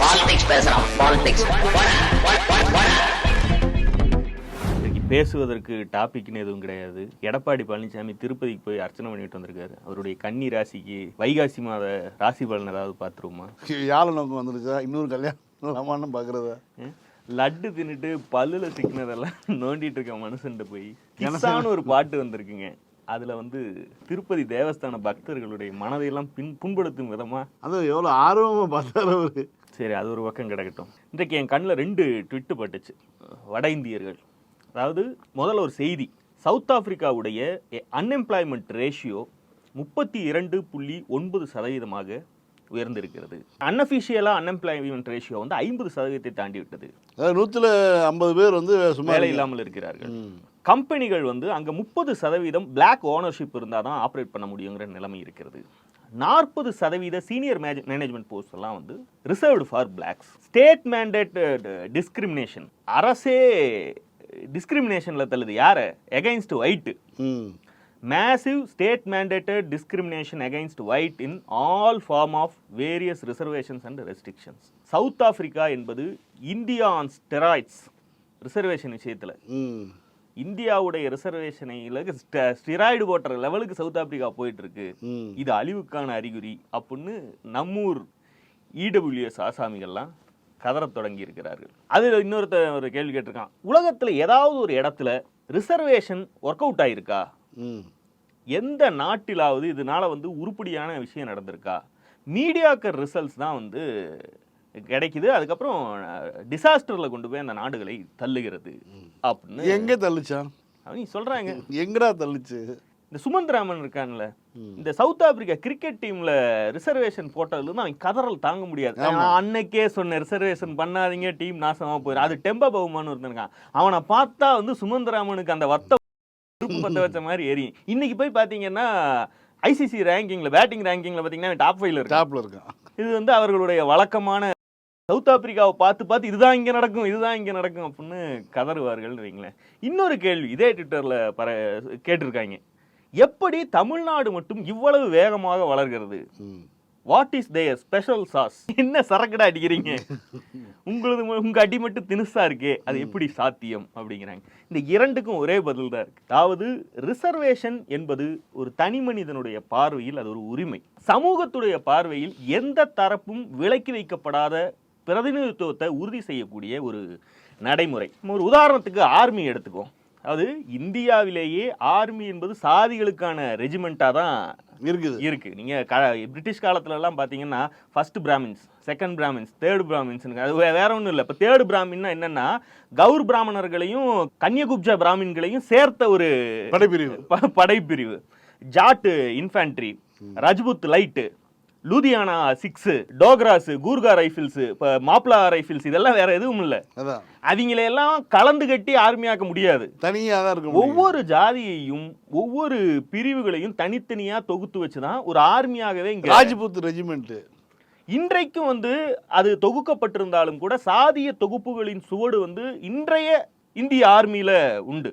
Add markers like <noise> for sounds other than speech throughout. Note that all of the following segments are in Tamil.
பாலிடிக்ஸ் பேசுறான் பாலிடிக்ஸ் இன்னைக்கு பேசுவதற்கு டாபிக்னு எதுவும் கிடையாது. எடப்பாடி பழனிசாமி திருப்பதிக்கு போய் அர்ச்சனை பண்ணிட்டு வந்திருக்காரு. அவருடைய கன்னி ராசிக்கு வைகாசி மாத ராசி பலன் ஏதாவது பார்த்துருவோமா? யாழ நோக்கம் வந்துருச்சா? இன்னொரு கல்யாணம் பார்க்குறதா லட்டு தின்னுட்டு பல்லுல சிக்கினதெல்லாம் <laughs> நோண்டிட்டு இருக்க மனுஷன்ட்ட போய் கிசான்னு ஒரு பாட்டு வந்திருக்குங்க. அதுல வந்து திருப்பதி தேவஸ்தான பக்தர்களுடைய மனதையெல்லாம் பின் புண்படுத்தும் விதமா அது எவ்வளோ ஆர்வமாக பார்த்தாரு அவரு. சரி அது ஒரு பக்கம் கிடக்கட்டும். இன்றைக்கு என் கண்ணில் ரெண்டு ட்விட்டு பட்டுச்சு. வட இந்தியர்கள். அதாவது முதல்ல ஒரு செய்தி. சவுத் ஆப்பிரிக்காவுடைய அன்எம்ப்ளாய்மெண்ட் ரேஷியோ முப்பத்தி இரண்டு புள்ளி ஒன்பது சதவீதமாக உயர்ந்திருக்கிறது. அன்அஃபிஷியலாக அன்எம்ப்ளாய்மெண்ட் ரேஷியோ வந்து ஐம்பது சதவீதத்தை தாண்டி விட்டது நூற்றில் ஐம்பது பேர் வந்து வேலை இல்லாமல் இருக்கிறார்கள். கம்பெனிகள் வந்து அங்க முப்பது சதவீதம் பிளாக் ஓனர்ஷிப் இருந்தால் தான் ஆப்ரேட் பண்ண முடியுங்கிற நிலைமை இருக்கிறது. நாற்பது சதவீத சீனியர் மேனேஜ்மெண்ட் போஸ்ட் எல்லாம் வந்து reserved for blacks state mandated discrimination அரசே டிஸ்கிரிமினேஷன்ல தள்ளுது. யாரை? Against white massive state mandated discrimination against white in all form of various reservations and restrictions South Africa என்பது இந்தியா ஆன் ஸ்டெராய்ட்ஸ் ரிசர்வேஷன் விஷயத்தில். இந்தியாவுடைய ரிசர்வேஷனில் ஸ்டிராய்டு போட்டுற லெவலுக்கு சவுத் ஆப்பிரிக்கா போயிட்டு இருக்கு ம். இது அழிவுக்கான அறிகுறி அப்படின்னு நம்மூர் இடபிள்யூஎஸ் ஆசாமிகள்லாம் கதறத் தொடங்கி இருக்கிறார்கள். அதில் இன்னொருத்த ஒரு கேள்வி கேட்டிருக்கான். உலகத்தில் ஏதாவது ஒரு இடத்துல ரிசர்வேஷன் ஒர்க் அவுட் ஆயிருக்கா? எந்த நாட்டிலாவது இதனால வந்து உருப்படியான விஷயம் நடந்திருக்கா? மீடியாக்கர் ரிசல்ட்ஸ் தான் வந்து கிடைக்குது. அதுக்கப்புறம் டிசாஸ்டர்ல கொண்டு போய் அந்த நாடுகளை தள்ளுகிறது. அப்படின்னு எங்கே தள்ளுச்சான் அவங்க சொல்றாங்க. எங்கடா தள்ளுச்சு? இந்த சுமந்த் ராமன் இருக்கான்ல இந்த சவுத் ஆப்பிரிக்கா கிரிக்கெட் டீம்ல ரிசர்வேஷன் போட்டதுல இருந்து அவன் கதறல் தாங்க முடியாது. அன்னைக்கே சொன்ன ரிசர்வேஷன் பண்ணாதீங்க டீம் நாசமா போயிடும் அது டெம்பா பவுமான்னு ஒருத்தனுக்கான் அவனை பார்த்தா வந்து சுமந்த் ராமனுக்கு அந்த வத்த பத்த வச்ச மாதிரி எரியும். இன்னைக்கு போய் பாத்தீங்கன்னா ஐசிசி ரேங்கிங்ல பேட்டிங் ரேங்கிங்ல பாத்தீங்கன்னா டாப் ஃபைவ்ல இருக்கு டாப்பில் இருக்கான். இது வந்து அவர்களுடைய வழக்கமான சவுத் ஆப்பிரிக்காவை பார்த்து பார்த்து இதுதான் இங்க நடக்கும் இதுதான் இங்க நடக்கும் அப்படின்னு கதறுவார்கள் வைங்களேன் இன்னொரு கேள்வி இதே ட்விட்டர்ல பர கேட்டிருக்காங்க. எப்படி தமிழ்நாடு மட்டும் இவ்வளவு வேகமாக வளர்கிறது? What is there special sauce என்ன சரக்கடா அடிக்கிறீங்க? உங்களது உங்க அடி மட்டும் தினுசா இருக்கே அது எப்படி சாத்தியம் அப்படிங்கிறாங்க. இந்த இரண்டுக்கும் ஒரே பதில் தான் இருக்கு. அதாவது ரிசர்வேஷன் என்பது ஒரு தனி மனிதனுடைய பார்வையில் அது ஒரு உரிமை. சமூகத்துடைய பார்வையில் எந்த தரப்பும் விலக்கி வைக்கப்படாத பிரதிநிதித்துவத்தை உறுதி செய்யக்கூடிய ஒரு நடைமுறை. ஒரு உதாரணத்துக்கு ஆர்மி எடுத்துக்குவோம் அதாவது இந்தியாவிலேயே ஆர்மி என்பது சாதிகளுக்கான ரெஜிமெண்ட்டாக தான் இருக்குது. இருக்கு. நீங்க க பிரிட்டிஷ் காலத்துல எல்லாம் பாத்தீங்கன்னா first Brahmins second Brahmins third Brahmins அது வேற ஒண்ணும் இல்ல. இப்ப தேர்ட் பிராமின்னா என்னன்னா கௌர் பிராமணர்களையும் கன்யகுப்ஜா பிராமின்களையும் சேர்த்த ஒரு படைப்பிரிவு. படைப்பிரிவு. Jat infantry Rajput light Ludhiana Sikhs Dogras Gurkha rifles இப்போ மாப்ளா ரைஃபிள்ஸ் இதெல்லாம் வேற எதுவும் இல்லை. அவங்களையெல்லாம் கலந்து கட்டி ஆர்மியாக்க முடியாது. தனியாக தான் இருக்க முடியும். ஒவ்வொரு ஜாதியையும் ஒவ்வொரு பிரிவுகளையும் தனித்தனியா தொகுத்து வச்சுதான் ஒரு ஆர்மியாகவே இங்க ராஜ்புத் ரெஜிமெண்ட் இன்றைக்கும் வந்து அது தொகுக்கப்பட்டிருந்தாலும் கூட சாதிய தொகுப்புகளின் சுவடு வந்து இன்றைய இந்திய ஆர்மியில உண்டு.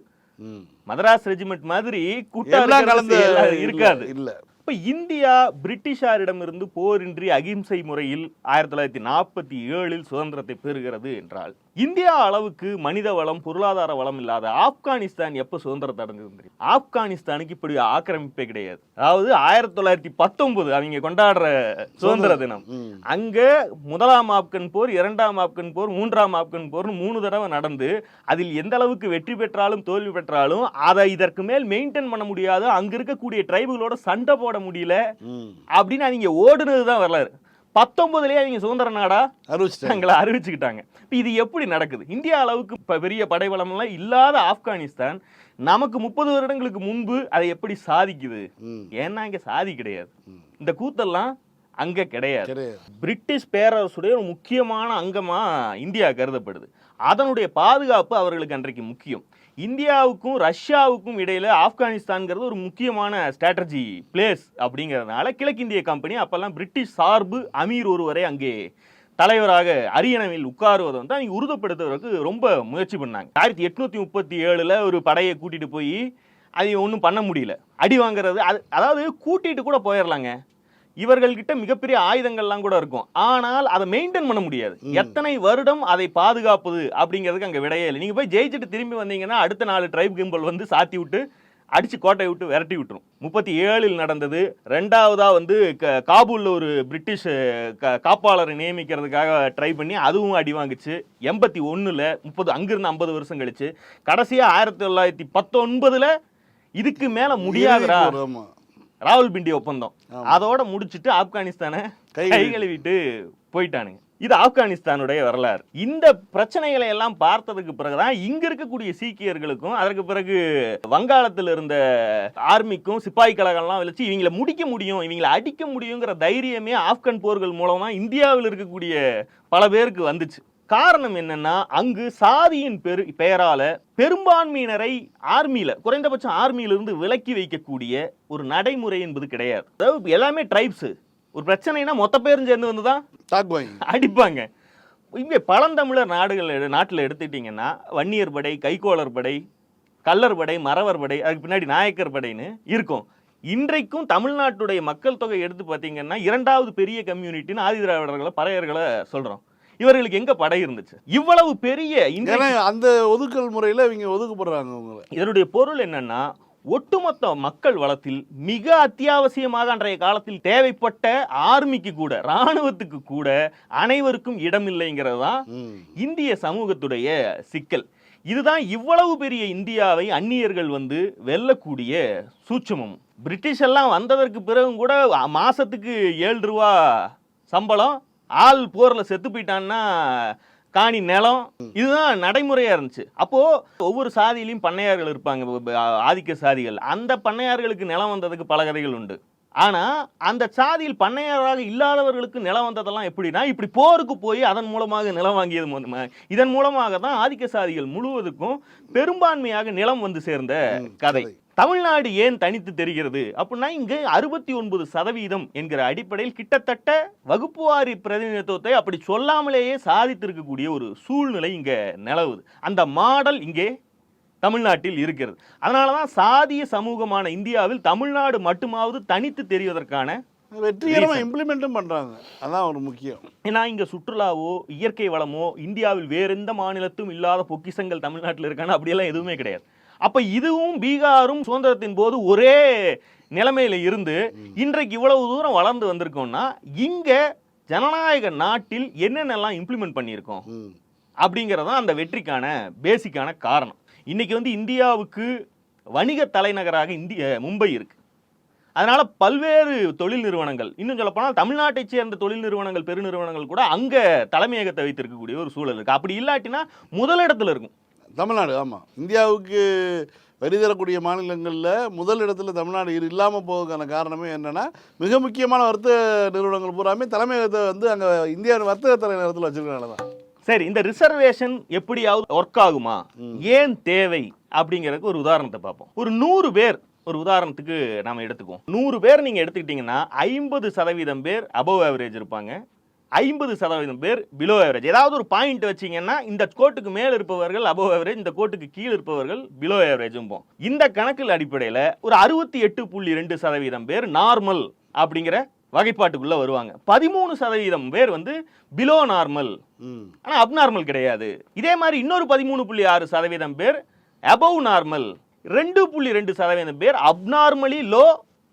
மதராஸ் ரெஜிமெண்ட் மாதிரி கூட்டா எல்லாம் இருக்கிறது கலந்து எல்லாம் இருக்காது. இல்லை. இப்ப இந்தியா பிரிட்டிஷாரிடமிருந்து போரின்றி அகிம்சை முறையில் ஆயிரத்தி தொள்ளாயிரத்தி நாற்பத்தி ஏழில் சுதந்திரத்தை பெறுகிறது என்றால் இந்தியா அளவுக்கு மனித வளம் பொருளாதார வளம் இல்லாத ஆப்கானிஸ்தான் எப்ப சுதந்திரத்தை அடைஞ்சது தெரியும்? ஆப்கானிஸ்தானுக்கு இப்படி ஆக்கிரமிப்பே கிடையாது. அதாவது ஆயிரத்தி தொள்ளாயிரத்தி பத்தொன்பது அவங்க கொண்டாடுற சுதந்திர தினம். அங்க முதலாம் ஆப்கன் போர் இரண்டாம் ஆப்கன் போர் மூன்றாம் ஆப்கன் போர்னு மூணு தடவை நடந்து அதில் எந்த அளவுக்கு வெற்றி பெற்றாலும் தோல்வி பெற்றாலும் அதை இதற்கு மேல் மெயின்டைன் பண்ண முடியாது. அங்க இருக்கக்கூடிய ட்ரைபுகளோட சண்டை போட முடியல. அப்படின்னு அவங்க ஓடுனது தான் வரலாறு. பத்தொன்பதுலயே அவங்க சுதந்திர நாடா அறிவிச்சிட்டாங்க. தங்களை அறிவிச்சுக்கிட்டாங்க. இப்ப இது எப்படி நடக்குது? இந்தியா அளவுக்கு இப்ப பெரிய எல்லாம் இல்லாத ஆப்கானிஸ்தான் நமக்கு முப்பது வருடங்களுக்கு முன்பு அதை எப்படி சாதிக்குது? ஏன்னா இங்க சாதி கிடையாது. இந்த கூத்தெல்லாம் அங்க கிடையாது. கிடையாது. பிரிட்டிஷ் பேரரசுடைய ஒரு முக்கியமான அங்கமா இந்தியா கருதப்படுது. அதனுடைய பாதுகாப்பு அவர்களுக்கு அன்றைக்கு முக்கியம். இந்தியாவுக்கும் ரஷ்யாவுக்கும் இடையில் ஆப்கானிஸ்தான்ங்கிறது ஒரு முக்கியமான ஸ்ட்ராட்டஜி பிளேஸ் அப்படிங்கிறதுனால கிழக்கிந்திய கம்பெனி அப்போல்லாம் பிரிட்டிஷ் சார்பு அமீர் ஒருவரை அங்கே தலைவராக அரியணையில் உட்காருவதை வந்து அவங்க உறுதிப்படுத்துவதற்கு ரொம்ப முயற்சி பண்ணாங்க. ஆயிரத்தி எட்நூத்தி முப்பத்தி ஏழுல ஒரு படையை கூட்டிட்டு போய் அதை ஒன்றும் பண்ண முடியல. அடி வாங்குறது அது அதாவது கூட்டிட்டு கூட போயிடலாங்க இவர்கள்கிட்ட மிகப்பெரிய ஆயுதங்கள்லாம் கூட இருக்கும். ஆனால் அதை மெயின்டைன் பண்ண முடியாது. எத்தனை வருடம் அதை பாதுகாப்பது அப்படிங்கிறதுக்கு அங்க விடையே இல்லை. நீங்க போய் ஜெயிச்சுட்டு திரும்பி வந்தீங்கன்னா அடுத்த நாலு ட்ரைப் கிம்பல் வந்து சாத்தி விட்டு அடிச்சு கோட்டையை விட்டு விரட்டி விட்டுரும். முப்பத்தி ஏழில் நடந்தது. ரெண்டாவதா வந்து க- காபூல்ல ஒரு பிரிட்டிஷ் க- காப்பாளரை நியமிக்கிறதுக்காக ட்ரை பண்ணி அதுவும் அடி வாங்குச்சு. எண்பத்தி ஒண்ணுல முப்பது அங்கிருந்து ஐம்பது வருஷம் கழிச்சு. கடைசியா ஆயிரத்தி தொள்ளாயிரத்தி பத்தொன்பதுல இதுக்கு மேல முடியாதுடா. ஆமா ராவல்பிண்டி ஒப்பந்தம். அதோட முடிச்சிட்டு ஆப்கானிஸ்தானை கை கழுவிட்டு. போயிட்டானுங்க. இது ஆப்கானிஸ்தானுடைய வரலாறு. இந்த பிரச்சனைகளை எல்லாம் பார்த்ததுக்கு பிறகுதான் இங்க இருக்கக்கூடிய சீக்கியர்களுக்கும் அதற்கு பிறகு வங்காளத்தில் இருந்த ஆர்மிக்கும் சிப்பாய் கழகம்லாம் வச்சு இவங்களை முடிக்க முடியும் இவங்களை அடிக்க முடியுங்கிற தைரியமே ஆப்கன் போர்கள் மூலமா இந்தியாவில் இருக்கக்கூடிய பல பேருக்கு வந்துச்சு. காரணம் என்னன்னா அங்கு சாதியின் பெரு பெயரால பெரும்பான்மையினரை ஆர்மியில குறைந்தபட்சம் ஆர்மியில இருந்து விலக்கி வைக்கக்கூடிய ஒரு நடைமுறை என்பது கிடையாது. அதாவது எல்லாமே ட்ரைப்ஸ் ஒரு பிரச்சனைனா மொத்த பேரும் சேர்ந்து வந்து தான் தாக்குவாங்க. அடிப்பாங்க. இங்கே பழந்தமிழர் நாடுகள் நாட்டுல எடுத்துக்கிட்டிங்கன்னா வன்னியர் படை கைக்கோளர் படை கள்ளர் படை மறவர் படை அதுக்கு பின்னாடி நாயக்கர் படைன்னு இருக்கும். இன்றைக்கும் தமிழ்நாட்டுடைய மக்கள் தொகை எடுத்து பார்த்தீங்கன்னா இரண்டாவது பெரிய கம்யூனிட்டின்னு ஆதி திராவிடர்களை பறையர்களை சொல்றோம். இவர்களுக்கு எங்க படை இருந்துச்சு? இவ்வளவு பெரிய அந்த ஒதுக்கல் முறையில இவங்க ஒதுக்கப்படுறாங்க உங்களை இதனுடைய பொருள் என்னன்னா ஒட்டுமொத்த மக்கள் வளத்தில் மிக அத்தியாவசியமாக அன்றைய காலத்தில் தேவைப்பட்ட ஆர்மிக்கு கூட ராணுவத்துக்கு கூட அனைவருக்கும் இடமில்லைங்கிறது தான் ம். இந்திய சமூகத்துடைய சிக்கல். இதுதான் இவ்வளவு பெரிய இந்தியாவை அந்நியர்கள் வந்து வெல்லக்கூடிய சூட்சமம். பிரிட்டிஷ் எல்லாம் வந்ததற்கு பிறகும் கூட மாசத்துக்கு ஏழு ரூபா சம்பளம் ஆள் போர்ல செத்து போயிட்டான்னா காணி நிலம். இதுதான் நடைமுறையா இருந்துச்சு. அப்போ ஒவ்வொரு சாதியிலையும் பண்ணையார்கள் இருப்பாங்க. ஆதிக்க சாதிகள். அந்த பண்ணையார்களுக்கு நிலம் வந்ததுக்கு பல கதைகள் உண்டு. ஆனா அந்த சாதியில் பண்ணையாராக இல்லாதவர்களுக்கு நிலம் வந்ததெல்லாம் எப்படின்னா இப்படி போருக்கு போய் அதன் மூலமாக நிலம் வாங்கியது மூலமா இதன் மூலமாக தான் ஆதிக்க சாதிகள் முழுவதுக்கும் பெரும்பான்மையாக நிலம் வந்து சேர்ந்த கதை. தமிழ்நாடு ஏன் தனித்து தெரிகிறது? அப்படின்னா இங்கு அறுபத்தி ஒன்பது சதவீதம் என்கிற அடிப்படையில் கிட்டத்தட்ட வகுப்புவாரி பிரதிநிதித்துவத்தை அப்படி சொல்லாமலேயே சாதித்திருக்கக்கூடிய ஒரு சூழ்நிலை இங்க நிலவுது. அந்த மாடல் இங்கே தமிழ்நாட்டில் இருக்கிறது. அதனால தான் சாதிய சமூகமான இந்தியாவில் தமிழ்நாடு மட்டுமாவது தனித்து தெரிவதற்கான வெற்றிகரமா Reason. இம்ப்ளிமெண்ட்டும் பண்றாங்க. அதான் ஒரு முக்கியம். ஏன்னா இங்க சுற்றுலாவோ இயற்கை வளமோ இந்தியாவில் வேற எந்த மாநிலத்தும் இல்லாத பொக்கிஷங்கள் தமிழ்நாட்டில் இருக்கான அப்படியெல்லாம் எதுவுமே கிடையாது. அப்ப இதுவும் பீகாரும் சுதந்திரத்தின் போது ஒரே நிலைமையில இருந்து இன்றைக்கு இவ்வளவு தூரம் வளர்ந்து வந்திருக்கோம்னா இங்க ஜனநாயக நாட்டில் என்னென்னலாம் இம்ப்ளிமெண்ட் பண்ணியிருக்கோம்? ம். அப்படிங்கிறது தான் அந்த வெற்றிக்கான பேசிக்கான காரணம். இன்னைக்கு வந்து இந்தியாவுக்கு வணிக தலைநகராக இந்திய மும்பை இருக்கு. அதனால பல்வேறு தொழில் நிறுவனங்கள் இன்னும் சொல்ல போனால் தமிழ்நாட்டைச் சேர்ந்த தொழில் நிறுவனங்கள் பெருநிறுவனங்கள் கூட அங்க தலைமையகத்தை வைத்திருக்கக்கூடிய ஒரு சூழல் இருக்கு. அப்படி இல்லாட்டினா முதலிடத்துல இருக்கும். தமிழ்நாடு ஆமா. இந்தியாவுக்கு வரி தரக்கூடிய மாநிலங்கள்ல முதல் இடத்துல தமிழ்நாடு இரு இல்லாம போவதுக்கான காரணமே என்னன்னா மிக முக்கியமான வர்த்தக நிறுவனங்கள் பூராமே தலைமையகத்தை வந்து அங்க இந்தியா வர்த்தக தலைநகரத்தில் வச்சிருக்கனால தான். சரி இந்த ரிசர்வேஷன் எப்படியாவது ஒர்க் ஆகுமா. ஏன் தேவை? அப்படிங்கிறதுக்கு ஒரு உதாரணத்தை பார்ப்போம். ஒரு நூறு பேர் ஒரு உதாரணத்துக்கு நாம எடுத்துக்குவோம். நூறு பேர் நீங்க எடுத்துக்கிட்டீங்கன்னா ஐம்பது சதவீதம் பேர் அபவ் ஆவரேஜ் இருப்பாங்க. ஐம்பது சதவீதம் பேர் பிலோ ஆவரேஜ் ஏதாவது ஒரு பாயிண்ட் வச்சீங்கன்னா இந்த கோட்டுக்கு மேல் இருப்பவர்கள் அபவ் ஆவரேஜ் இந்த கோட்டுக்கு கீழ் இருப்பவர்கள் பிலோ ஆவரேஜும் போம் இந்த கணக்கில் அடிப்படையில் ஒரு அறுபத்தி எட்டு புள்ளி ரெண்டு சதவீதம் பேர் நார்மல் அப்படிங்கிற வகைப்பாட்டுக்குள்ள வருவாங்க. பதிமூணு சதவீதம் பேர் வந்து பிலோ நார்மல் ம். ஆனா அப்நார்மல் கிடையாது. இதே மாதிரி இன்னொரு பதிமூணு புள்ளி ஆறு சதவீதம் பேர் அபவ் நார்மல் ரெண்டு புள்ளி ரெண்டு சதவீதம் பேர் அப்நார்மலி லோ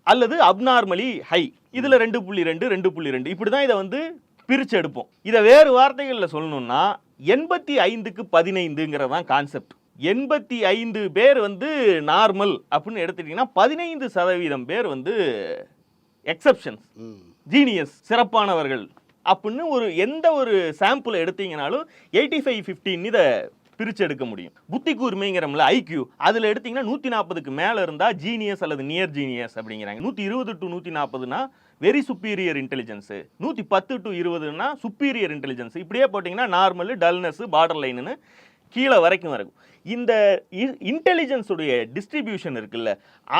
அல்லது அப்நார்மலி ஹை இதுல ரெண்டு புள்ளி ரெண்டு ரெண்டு புள்ளி ரெண்டு. இப்படிதான் இதை வந்து பிரிச்சு எடுப்போம் இதை வேறு வார்த்தைகளில் சொல்லணும்னா எண்பத்தி ஐந்துக்கு பதினைந்துங்கிறது தான் கான்செப்ட் எண்பத்தி ஐந்து பேர் வந்து நார்மல் அப்படின்னு எடுத்துட்டீங்கன்னா பதினைந்து சதவீதம் பேர் வந்து எக்ஸப்ஷன்ஸ். ஜீனியஸ் சிறப்பானவர்கள் அப்படின்னு ஒரு எந்த ஒரு சாம்பிள் எடுத்தீங்கனாலும் எயிட்டி ஃபைவ் ஃபிஃப்டின் இதை பிரிச்சு எடுக்க முடியும் புத்தி கூர்மைங்கிறோம்ல ஐக்யூ அதில் எடுத்தீங்கன்னா நூற்றி நாற்பதுக்கு மேலே இருந்தால் ஜீனியஸ் அல்லது நியர் ஜீனியஸ் அப்படிங்கிறாங்க. நூற்றி இருபது டு நூற்றி நாற்பதுனா வெரி சுப்பீரியர் இன்டெலிஜென்ஸு நூற்றி பத்து டு இருபதுனா சுப்பீரியர் இன்டெலிஜென்ஸ் இப்படியே போட்டிங்கன்னா நார்மல் டல்னஸ் பார்டர் லைனுன்னு கீழே வரைக்கும் இருக்கும் இந்த இன்டெலிஜென்ஸ் உடைய டிஸ்ட்ரிபியூஷன் இருக்குல்ல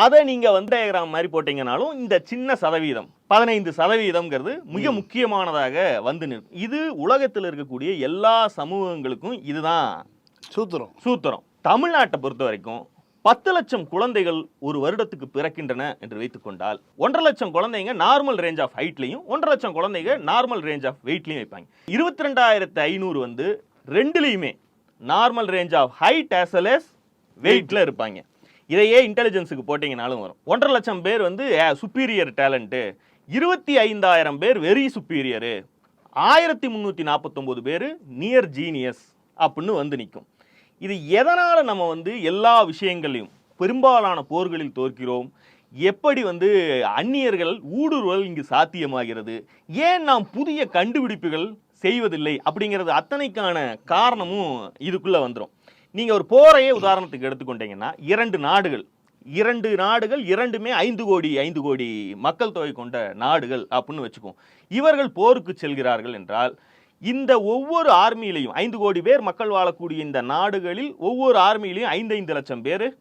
அதை நீங்க வந்து டயக்ராம் மாதிரி போட்டீங்கனாலும் இந்த சின்ன சதவீதம் பதினைந்து சதவீதம்ங்கிறது மிக முக்கியமானதாக வந்து நிற்கும். இது உலகத்தில் இருக்கக்கூடிய எல்லா சமூகங்களுக்கும் இதுதான். சூத்திரம். சூத்திரம். தமிழ்நாட்டை பொறுத்த வரைக்கும் பத்து லட்சம் குழந்தைகள் ஒரு வருடத்துக்கு பிறக்கின்றன என்று வைத்துக்கொண்டால் ஒன்றரை லட்சம் குழந்தைங்க நார்மல் ரேஞ்ச் ஆஃப் ஹைட்லையும் ஒன்றரை லட்சம் குழந்தைங்க நார்மல் ரேஞ்ச் ஆஃப் வெயிட்லையும் வைப்பாங்க. இருபத்தி ரெண்டாயிரத்து ஐநூறு வந்து ரெண்டுலேயுமே normal range of height as well as வெயிட்ல இருப்பாங்க. இதையே இன்டெலிஜென்ஸுக்கு போட்டிங்கனாலும் வரும். ஒன்றரை லட்சம் பேர் வந்து சுப்பீரியர் டேலண்ட்டு இருபத்தி ஐந்தாயிரம் பேர் வெரி சுப்பீரியரு ஆயிரத்தி முந்நூற்றி நாற்பத்தொம்போது பேர் நியர் ஜீனியஸ் அப்படின்னு வந்து நிற்கும் இது எதனால் நம்ம வந்து எல்லா விஷயங்களையும் பெரும்பாலான போர்களில் தோற்கிறோம்? எப்படி வந்து அந்நியர்கள் ஊடுருவல் இங்கு சாத்தியமாகிறது? ஏன் நாம் புதிய கண்டுபிடிப்புகள் செய்வதில்லை? அப்படிங்கிறது அத்தனைக்கான காரணமும் இதுக்குள்ளே வந்துடும் நீங்கள் ஒரு போரையே உதாரணத்துக்கு எடுத்துக்கொண்டீங்கன்னா இரண்டு நாடுகள் இரண்டு நாடுகள் இரண்டுமே ஐந்து கோடி ஐந்து கோடி மக்கள் தொகை கொண்ட நாடுகள் அப்படின்னு வச்சுக்குவோம். இவர்கள் போருக்கு செல்கிறார்கள் என்றால் இந்த ஒவ்வொரு ஆர்மியிலையும் ஐந்து கோடி பேர் மக்கள் வாழக்கூடிய இந்த நாடுகளில் ஒவ்வொரு ஆர்மியிலையும் ஐந்து ஐந்து லட்சம் பேர்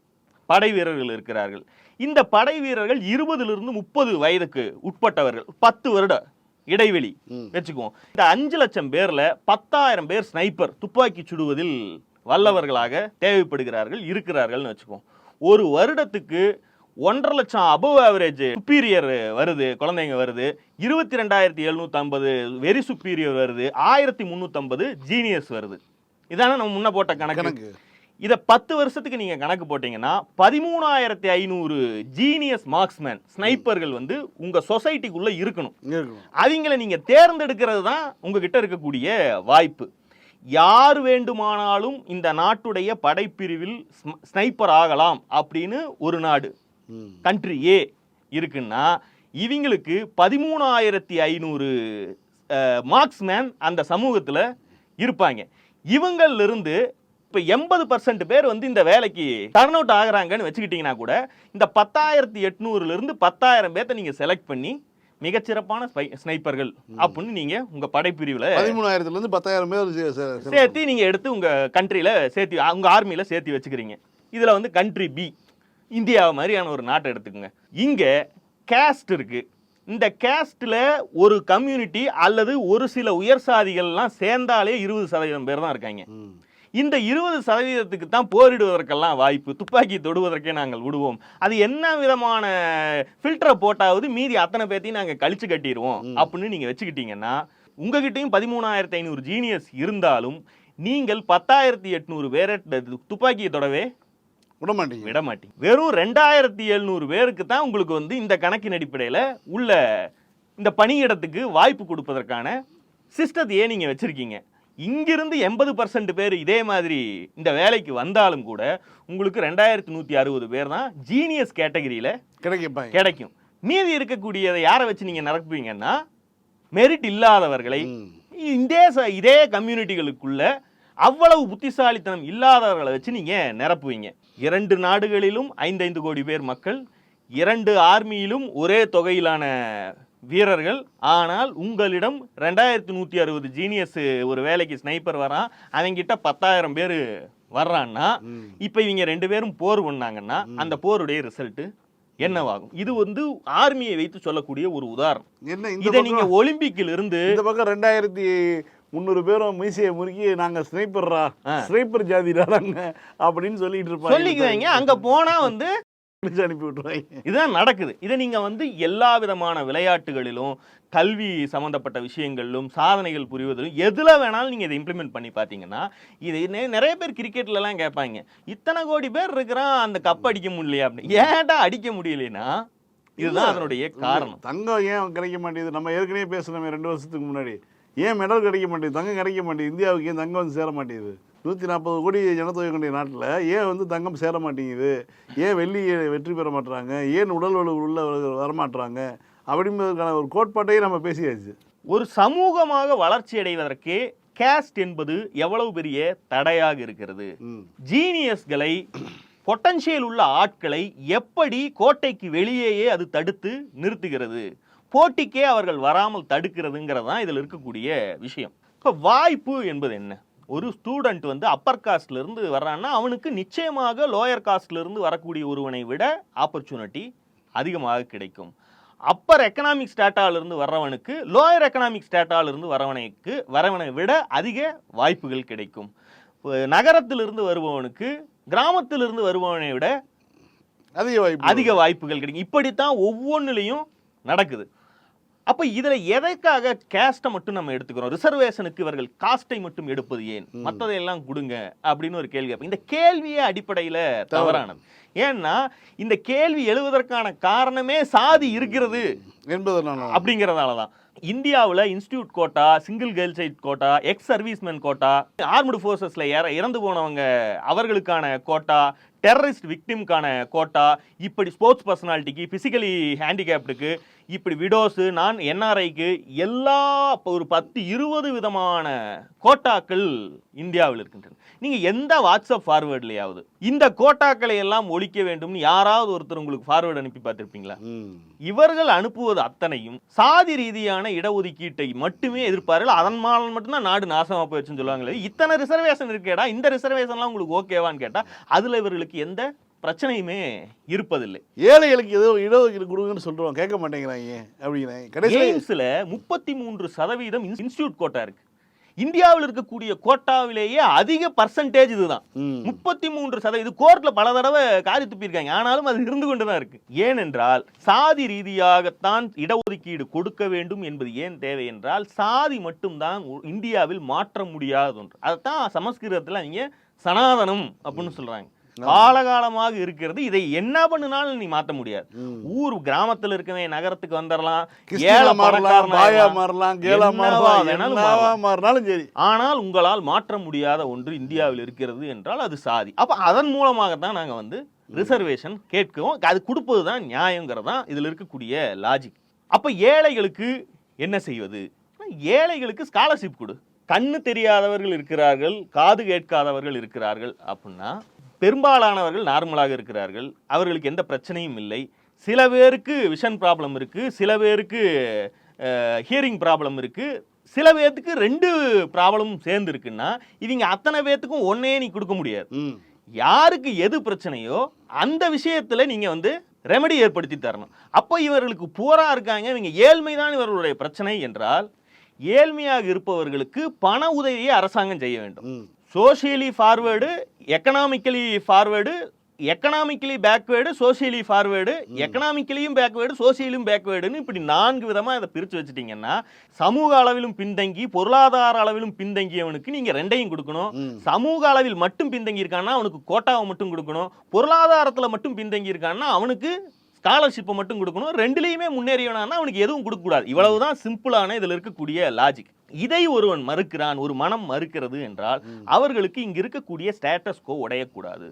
படை வீரர்கள் இருக்கிறார்கள். இந்த படை வீரர்கள் இருபதிலிருந்து முப்பது வயதுக்கு உட்பட்டவர்கள். பத்து வருட இடைவெளி. வச்சுக்குவோம். இந்த அஞ்சு லட்சம் பேர்ல பத்தாயிரம் பேர் ஸ்னைப்பர் துப்பாக்கி சுடுவதில் வல்லவர்களாக தேவைப்படுகிறார்கள் இருக்கிறார்கள்னு வச்சுக்குவோம். ஒரு வருடத்துக்கு ஒன்றரை லட்சம் அபவ் ஆவரேஜ் சுப்பீரியர் வருது குழந்தைங்க வருது. இருபத்தி ரெண்டாயிரத்தி எழுநூத்தி ஐம்பது வெரி சுப்பீரியர் வருது. ஆயிரத்தி முந்நூற்றம்பது ஜீனியஸ் வருது. இதானே நம்ம முன்ன போட்ட கணக்கு. இதை பத்து வருஷத்துக்கு நீங்க கணக்கு போட்டீங்கன்னா பதிமூணாயிரத்தி ஐநூறு ஜீனியஸ் மார்க்ஸ்மேன் ஸ்னைப்பர்கள் வந்து உங்க சொசைட்டிக்குள்ள இருக்கணும். அவங்கள நீங்க தேர்ந்தெடுக்கிறது தான் உங்ககிட்ட இருக்கக்கூடிய வாய்ப்பு. யார் வேண்டுமானாலும் இந்த நாட்டுடைய படைப்பிரிவில் ஸ்னைப்பர் ஆகலாம் அப்படின்னு ஒரு நாடு. கண்ட்ரி ஏ இருக்குன்னா இவங்களுக்கு பதிமூணாயிரத்தி ஐநூறு மார்க்ஸ்மேன் அந்த சமூகத்தில் இருப்பாங்க. இவங்கள்ல இருந்து இப்போ எண்பது பர்சன்ட் பேர் வந்து இந்த வேலைக்கு டர்ன் அவுட் ஆகுறாங்கன்னு வச்சுக்கிட்டிங்கன்னா கூட இந்த பத்தாயிரத்தி எட்நூறுலேருந்து பத்தாயிரம் பேர்த்த நீங்கள் செலக்ட் பண்ணி மிகச்சிறப்பான ஸ்பை ஸ்னைப்பர்கள் அப்படின்னு நீங்கள் உங்கள் படைப்பிரிவில் பதிமூணாயிரத்துல இருந்து பத்தாயிரம் பேர் சேர்த்து நீங்கள் எடுத்து உங்கள் கண்ட்ரியில் சேர்த்து உங்கள் ஆர்மியில் சேர்த்து வச்சுக்கிறீங்க. இதில் வந்து கண்ட்ரி பி இந்தியா மாதிரியான ஒரு நாட்டை எடுத்துக்கோங்க. இங்கே கேஸ்ட் இருக்கு. இந்த கேஸ்ட்டில் ஒரு கம்யூனிட்டி அல்லது ஒரு சில உயர் சாதிகள்லாம் சேர்ந்தாலே இருபது சதவீதம் பேர் தான் இருக்காங்க. இந்த இருபது சதவீதத்துக்கு தான் போரிடுவதற்கெல்லாம் வாய்ப்பு துப்பாக்கி தொடுவதற்கே நாங்கள் விடுவோம். அது என்ன விதமான ஃபில்டரை போட்டாவது மீதி அத்தனை பேர்த்தையும் நாங்கள் கழிச்சு கட்டிடுவோம் அப்படின்னு நீங்கள் வச்சுக்கிட்டீங்கன்னா உங்ககிட்டயும் பதிமூணாயிரத்தி ஐநூறு ஜீனியஸ் இருந்தாலும் நீங்கள் பத்தாயிரத்தி எட்நூறு பேரை துப்பாக்கியை தொடவே விட மாட்டீங்க விட மாட்டீங்க வெறும் ரெண்டாயிரத்தி எழுநூறு பேருக்கு தான் உங்களுக்கு வந்து இந்த கணக்கின் அடிப்படையில் உள்ள இந்த பணியிடத்துக்கு வாய்ப்பு கொடுப்பதற்கான சிஸ்டத்தையே நீங்கள் வச்சுருக்கீங்க. இங்கிருந்து எண்பது பர்சன்ட் பேர் இதே மாதிரி இந்த வேலைக்கு வந்தாலும் கூட உங்களுக்கு ரெண்டாயிரத்தி நூற்றி அறுபது பேர் தான் ஜீனியஸ் கேட்டகரியில் கிடைக்கப்பாங்க கிடைக்கும். மீதி இருக்கக்கூடியதை யாரை வச்சு நீங்கள் நிரப்புவீங்கன்னா மெரிட் இல்லாதவர்களை. இதே இதே கம்யூனிட்டிகளுக்குள்ள அவ்வளவு புத்திசாலித்தனம் இல்லாதவர்களை வச்சு நீங்க நிரப்புவீங்க. இரண்டு நாடுகளிலும் ஐந்தைந்து கோடி பேர் மக்கள் இரண்டு ஆர்மியிலும் ஒரே தொகையிலான வீரர்கள். ஆனால் உங்களிடம் ரெண்டாயிரத்தி நூற்றி அறுபது ஜீனியஸ் ஒரு வேலைக்கு ஸ்னைப்பர் வரான் அவங்கிட்ட பத்தாயிரம் பேர் வர்றான்னா. இப்போ இவங்க ரெண்டு பேரும் போர் பண்ணாங்கன்னா அந்த போருடைய ரிசல்ட் என்னவாகும்? இது வந்து ஆர்மியை வைத்து சொல்லக்கூடிய ஒரு உதாரணம். என்ன இதை நீங்க ஒலிம்பிக்கில் இருந்து இந்த பக்கம் ரெண்டாயிரத்தி முந்நூறு பேரும் மீசையை முறுக்கி நாங்க ஸ்னைப்பர்ரா. ஸ்னைப்பர் ஜாதிடா நாங்க அப்படின்னு சொல்லிட்டு இருப்பாங்க. சொல்லிக்குவாங்க. அங்க போனா வந்து அனுப்பி விட்டுருவாங்க இதுதான் நடக்குது. இதை நீங்க வந்து எல்லா விதமான விளையாட்டுகளிலும் கல்வி சம்பந்தப்பட்ட விஷயங்களிலும் சாதனைகள் புரிவதிலும் எதுல வேணாலும் நீங்க இதை இம்ப்ளிமெண்ட் பண்ணி பாத்தீங்கன்னா இது நிறைய பேர் கிரிக்கெட்ல எல்லாம் கேட்பாங்க. இத்தனை கோடி பேர் இருக்கிறான் அந்த கப் அடிக்க முடியலையா அப்படின்னு. ஏன்டா அடிக்க முடியலைன்னா இதுதான் அதனுடைய காரணம். தங்கம் ஏன் கிடைக்க மாட்டேங்குது? நம்ம ஏற்கனவே பேசுனோமே ரெண்டு வருஷத்துக்கு முன்னாடி. ஏன் மெடல் கிடைக்க மாட்டேங்குது? தங்கம் கிடைக்க மாட்டேங்குது. இந்தியாவுக்கு ஏன் தங்கம் வந்து சேர மாட்டேங்குது? நூற்றி நாற்பது கோடி ஜனத்தொகை கொண்ட நாட்டில் ஏன் வந்து தங்கம் சேர மாட்டேங்குது? ஏன் வெள்ளி வெற்றி பெற மாட்றாங்க? ஏன் உடல் வலு உள்ளவர்கள் வரமாட்றாங்க? அப்படிங்கிறதுக்கான ஒரு கோட்பாட்டையும் நம்ம பேசியாச்சு. ஒரு சமூகமாக வளர்ச்சி அடைவதற்கு கேஸ்ட் என்பது எவ்வளவு பெரிய தடையாக இருக்கிறது? ஜீனியஸ்களை பொட்டன்ஷியல் உள்ள ஆட்களை எப்படி கோட்டைக்கு வெளியேயே அது தடுத்து நிறுத்துகிறது? போட்டிக்கே அவர்கள் வராமல் தடுக்கிறதுங்கிறது தான் இதில் இருக்கக்கூடிய விஷயம். இப்போ வாய்ப்பு என்பது என்ன? ஒரு ஸ்டூடெண்ட் வந்து அப்பர் காஸ்ட்ல இருந்து வர்றான்னா அவனுக்கு நிச்சயமாக லோயர் காஸ்ட்ல இருந்து வரக்கூடிய ஒருவனை விட ஆப்பர்ச்சுனிட்டி அதிகமாக கிடைக்கும். அப்பர் எக்கனாமிக் ஸ்டேட்டால இருந்து வர்றவனுக்கு லோயர் எக்கனாமிக் ஸ்டேட்டால இருந்து வரவனுக்கு வரவனை விட அதிக வாய்ப்புகள் கிடைக்கும். இப்ப நகரத்திலிருந்து வருபவனுக்கு கிராமத்திலிருந்து வருபவனை விட அதிக வாய்ப்பு அதிக வாய்ப்புகள் கிடைக்கும். இப்படித்தான் ஒவ்வொன்றுலையும் நடக்குது. அப்ப இதுல எதற்காக கேஸ்ட்டை மட்டும் நம்ம எடுத்துக்கிறோம்? ரிசர்வேஷனுக்கு இவர்கள் காஸ்ட்டை மட்டும் எடுப்பது ஏன்? மத்ததையெல்லாம் கொடுங்க அப்படின்னு ஒரு கேள்வி. அப்ப இந்த கேள்வியே அடிப்படையில தவறானது. ஏன்னா இந்த கேள்வி எழுவதற்கான காரணமே சாதி இருக்கிறது என்பதனால. அப்படிங்கிறதால தான் இந்தியாவில் institute quota single girl child quota ex serviceman quota armed ஃபோர்ஸஸில் இற இறந்து போனவங்க அவர்களுக்கான கோட்டா டெரரிஸ்ட் விக்டிம்கான கோட்டா இப்படி ஸ்போர்ட்ஸ் பர்சனாலிட்டிக்கு ஃபிசிக்கலி ஹேண்டிகேப்டுக்கு இப்படி விடோஸு நான் என்ஆர்ஐக்கு எல்லா ஒரு பத்து இருபது விதமான கோட்டாக்கள் இந்தியாவில் இருக்கின்றன. நீங்கள் எந்த வாட்ஸ்அப் ஃபார்வேர்ட்லையாவது இந்த கோட்டாக்களை எல்லாம் ஒழிக்க வேண்டும்னு யாராவது ஒருத்தர் உங்களுக்கு ஃபார்வேர்டு அனுப்பி பார்த்துருப்பீங்களா. இவர்கள் அனுப்புவது அத்தனையும் சாதி ரீதியான இடஒதுக்கீட்டை மட்டுமே எதிர்ப்பார்கள். அதன் மூலம் மட்டும்தான் நாடு நாசமா போயிடுச்சுன்னு சொல்லுவாங்களே இத்தனை ரிசர்வேஷன் இருக்கேடா இந்த ரிசர்வேஷன்லாம் உங்களுக்கு ஓகேவான்னு கேட்டா அதுல இவர்களுக்கு எந்த பிரச்சனையுமே இருப்பதில்லை. ஏழைகளுக்கு ஏதோ இடஒதுக்கீடு கொடுங்கன்னு சொல்றோம். கேட்க மாட்டேங்கிறாங்க. அப்படிங்கிறாங்க. கடைசியில் முப்பத்தி மூன்று சதவீதம் இன்ஸ்டியூட் கோட்டா இருக்கு. இந்தியாவில் இருக்கக்கூடிய கோட்டாவிலேயே அதிக பர்சன்டேஜ் இதுதான். முப்பத்தி மூன்று சதவீதம். கோர்ட்ல பல தடவை காரி துப்பியிருக்காங்க. ஆனாலும் அது இருந்து கொண்டு தான் இருக்கு. ஏனென்றால் சாதி ரீதியாகத்தான் இடஒதுக்கீடு கொடுக்க வேண்டும் என்பது ஏன் தேவை என்றால் சாதி மட்டும்தான் இந்தியாவில் மாற்ற முடியாத ஒன்று. அதைத்தான் சமஸ்கிருதத்துல நீங்க சனாதனம் அப்படின்னு சொல்றாங்க. காலகாலமாக இருக்கிறது. இதை என்ன பண்ணினாலும் நீ மாத்த முடியாது. ஊர் கிராமத்துல இருக்கவே நகரத்துக்கு வந்துடலாம். ஏழை மாறலாம் சரி. ஆனால் உங்களால் மாற்ற முடியாத ஒன்று இந்தியாவில் இருக்கிறது என்றால் அது சாதி. அப்ப அதன் மூலமாக தான் நாங்க வந்து ரிசர்வேஷன் கேட்கிறோம். அது கொடுப்பது தான் நியாயங்கிறது தான் இதுல இருக்கக்கூடிய லாஜிக் அப்ப ஏழைகளுக்கு என்ன செய்வது? ஏழைகளுக்கு ஸ்காலர்ஷிப் கொடு. கண்ணு தெரியாதவர்கள் இருக்கிறார்கள் காது கேட்காதவர்கள் இருக்கிறார்கள் அப்படின்னா பெரும்பாலானவர்கள் நார்மலாக இருக்கிறார்கள். அவர்களுக்கு எந்த பிரச்சனையும் இல்லை. சில பேருக்கு விஷன் ப்ராப்ளம் இருக்கு. சில பேருக்கு ஹியரிங் ப்ராப்ளம் இருக்கு. சில பேர்த்துக்கு ரெண்டு ப்ராப்ளமும் சேர்ந்து இருக்குன்னா இவங்க அத்தனை பேர்த்துக்கும் ஒன்னே நீ கொடுக்க முடியாது. யாருக்கு எது பிரச்சனையோ அந்த விஷயத்துல நீங்க வந்து ரெமெடி ஏற்படுத்தி தரணும். அப்போ இவர்களுக்கு பூரா இருக்காங்க. இவங்க ஏழ்மைதான் இவர்களுடைய பிரச்சனை என்றால் ஏழ்மையாக இருப்பவர்களுக்கு பண உதவியை அரசாங்கம் செய்ய வேண்டும். Socially forward economically forward economically backward socially forward எக்கனாமிக்கலியும் backward சோஷியலும் பேக்வேர்டுன்னு இப்படி நான்கு விதமாக இதை பிரித்து வச்சுட்டீங்கன்னா சமூக அளவிலும் பின்தங்கி பொருளாதார அளவிலும் பின்தங்கியவனுக்கு நீங்கள் ரெண்டையும் கொடுக்கணும். சமூக அளவில் மட்டும் பின்தங்கி இருக்கான்னா அவனுக்கு கோட்டாவை மட்டும் கொடுக்கணும். பொருளாதாரத்தில் மட்டும் பின்தங்கி இருக்கான்னா அவனுக்கு ஸ்காலர்ஷிப்பை மட்டும் கொடுக்கணும். ரெண்டுலேயுமே முன்னேறியவனா அவனுக்கு எதுவும் கொடுக்கக்கூடாது. இவ்வளவுதான் சிம்பிளான இதில் இருக்கக்கூடிய லாஜிக் இதை ஒருவன் மறுக்கிறான் ஒரு மனம் மறுக்கிறது என்றால் அவர்களுக்கு இங்க இருக்கக்கூடிய ஸ்டேட்டஸ் கோ உடையக்கூடாது.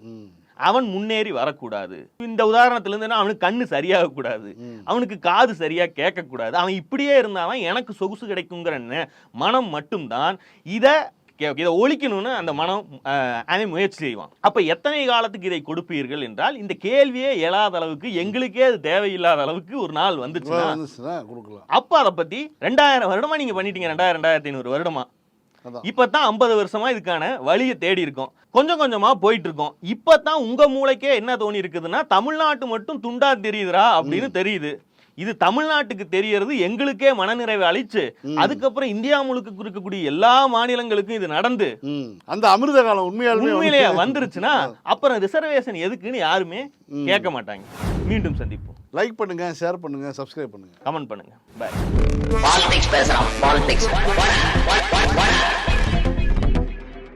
அவன் முன்னேறி வரக்கூடாது. இந்த உதாரணத்துல இருந்து அவனுக்கு கண்ணு சரியாக கூடாது. அவனுக்கு காது சரியா கேட்க கூடாது அவன் இப்படியே இருந்தாதான் எனக்கு சொகுசு கிடைக்குங்கிற மனம் மட்டும்தான். இத இதை ஒழிக்கணும்னு அந்த மனம் அவன் முயற்சி செய்வான். அப்ப எத்தனை காலத்துக்கு இதை கொடுப்பீர்கள் என்றால் இந்த கேள்வியே எழாத அளவுக்கு எங்களுக்கே அது தேவையில்லாத அளவுக்கு ஒரு நாள் வந்துச்சுன்னா கொடுக்கலாம். அப்ப அதை பத்தி ரெண்டாயிரம் வருடமா நீங்க பண்ணிட்டீங்க ரெண்டாயிரம் ரெண்டாயிரத்தி ஐநூறு வருடமா. அதான். இப்பதான் ஐம்பது வருஷமா இதுக்கான வழியை தேடி இருக்கோம். கொஞ்சம் கொஞ்சமா போயிட்டு இருக்கோம். இப்பதான் உங்க மூளைக்கே என்ன தோணி இருக்குதுன்னா தமிழ்நாட்டு மட்டும் துண்டா தெரியுதுடா அப்படின்னு தெரியுது. இது தமிழ்நாட்டுக்கு தெரியறது எங்களுக்கே மனநிறைவை அளிச்சு அதுக்கப்புறம் இந்தியா முழுக்க இருக்கக்கூடிய எல்லா மாநிலங்களுக்கும் இது நடந்து. அந்த அமிர்த காலம் உண்மையாலுமே உண்மையிலேயே வந்து- வந்துருச்சுன்னா அப்புறம் ரிசர்வேஷன் எதுக்குன்னு யாருமே கேட்க மாட்டாங்க. மீண்டும் சந்திப்போம். லைக் பண்ணுங்க ஷேர் பண்ணுங்க சப்ஸ்கிரைப் பண்ணுங்க. கமெண்ட் பண்ணுங்க. பாய் பாலிடிக்ஸ் பேசுறான் பாலிடிக்ஸ்